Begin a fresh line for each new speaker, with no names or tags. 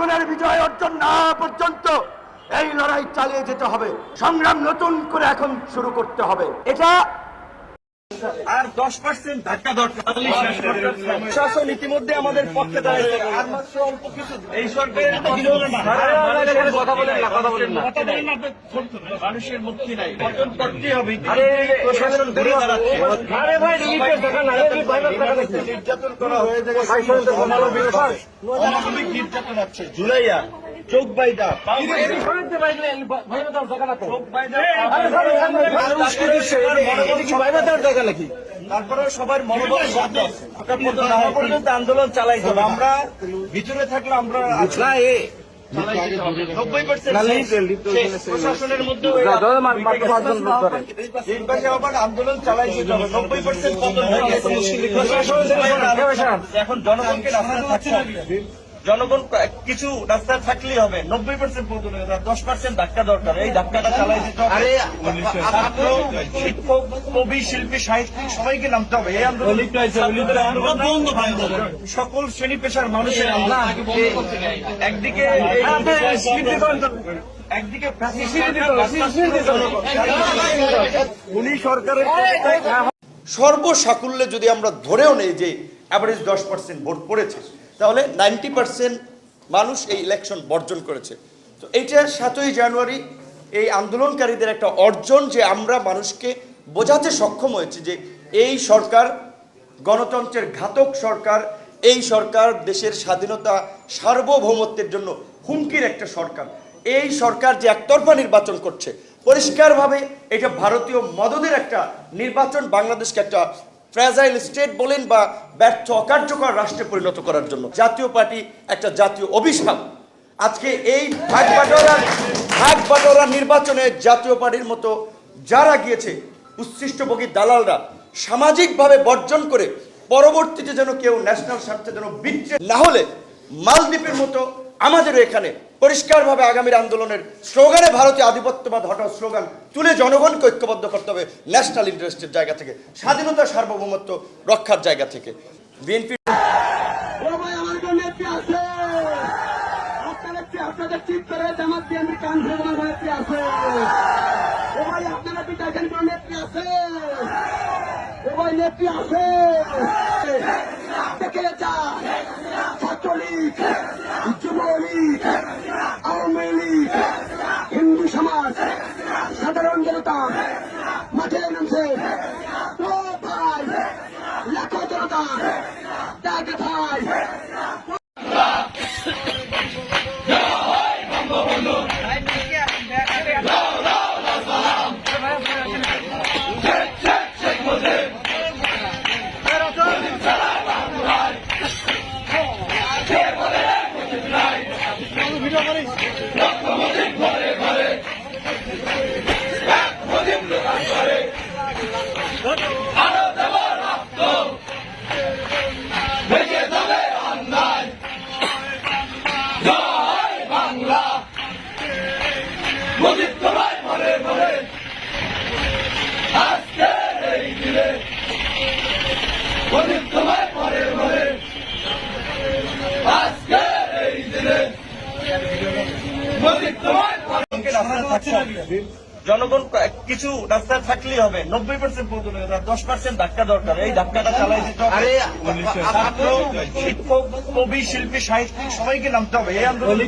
জনগণের বিজয় অর্জন না পর্যন্ত এই লড়াই চালিয়ে যেতে হবে। সংগ্রাম নতুন করে এখন শুরু করতে হবে। এটা
আর দশ পার্সেন্ট ধাক্কা দরকার। শাসন ইতিমধ্যে আমাদের পক্ষে দাঁড়িয়েছে আর মাত্র অল্প কিছু এই সরকারের তো কিছু হলো না। কথা বলেন না কথা বলেন না। কথা বলেন না, আপনার মানুষের মুক্তি নাই। পতন করতেই হবে। প্রশাসন ঘুরে দাঁড়াচ্ছে নির্যাতন করা হয়ে অমানবিক নির্যাতন ঝুলাইয়া চোখ বাইদা। পা বাইদা, চোখ বাইদা মানুষকে তারপরে সবার মনোবল পর্যন্ত না আন্দোলন চালাই যাব আমরা ভিতরে থাকলে আমরা পাশে আবার আন্দোলন চালাই যেতে হবে। নব্বই পার্সেন্ট এখন জনগণকে হবে। জনগণ কিছু রাস্তায় থাকলেই হবে। নব্বই পার্সেন্ট পতন দশ পার্সেন্ট ধাক্কা দরকার। এই ধাক্কাটা চালাই দিতে হবে। শিক্ষক কবি শিল্পী সাহিত্যিক সবাইকে নামতে হবে। এই আন্দোলন সকল শ্রেণি পেশার মানুষের একদিকে এই- একদিকে উনি সরকারের
সর্বসাকুল্যে যদি আমরা ধরেও নেই যে অ্যাভারেজ দশ পার্সেন্ট ভোট পড়েছে তাহলে নাইনটি পার্সেন্ট মানুষ এই ইলেকশন বর্জন করেছে। তো এইটা সাতই জানুয়ারি এই আন্দোলনকারীদের একটা অর্জন যে আমরা মানুষকে বোঝাতে সক্ষম হয়েছে যে এই সরকার গণতন্ত্রের ঘাতক সরকার, এই সরকার দেশের স্বাধীনতা সার্বভৌমত্বের জন্য হুমকির একটা সরকার। এই সরকার যে একতরফা নির্বাচন করছে, পরিষ্কারভাবে এটা ভারতীয় মদদের একটা নির্বাচন, বাংলাদেশকে একটা ফ্র্যাজাইল স্টেট বলেন বা ব্যর্থ, অকার্যকর রাষ্ট্রে পরিণত করার জন্য। জাতীয় পার্টি একটা জাতীয় অভিশাপ। আজকে এই ভাগ বাটোয়ারা ভাগ নির্বাচনে জাতীয় পার্টির মতো যারা গিয়েছে, উচ্ছিষ্টভোগী দালালরা, সামাজিকভাবে বর্জন করে পরবর্তীতে যেন কেউ ন্যাশনাল স্বার্থে যেন বিচ্ছেদ না হলে, মালদ্বীপের মতো আমাদেরও এখানে পরিষ্কারভাবে আগামীর আন্দোলনের স্লোগানে ভারতীয় আধিপত্যবাদ হটাও স্লোগান তুলে জনগণকে ঐক্যবদ্ধ করতে হবে ন্যাশনাল ইন্টারেস্টের জায়গা থেকে স্বাধীনতা সার্বভৌমত্ব রক্ষার জায়গা থেকে। বিএনপি
আছে। ও আপনারা যা ছাত্রলীগ যুবলীগ আওয়ামী লীগ হিন্দু সমাজ সাধারণ জনতা মাঠে নামছে ও ভাই লাখো জনতা ডাকে ভাই
জনগণকে রাস্তায় থাকতে হবে। জনগণ কিছু রাস্তায় থাকলেই হবে। নব্বই পার্সেন্ট পর্যন্ত দশ পার্সেন্ট ধাক্কা দরকার। এই ধাক্কাটা চালাই দিতে হবে শিক্ষক কবি শিল্পী সাহিত্যিক সবাইকে নামতে হবে। এই আন্দোলন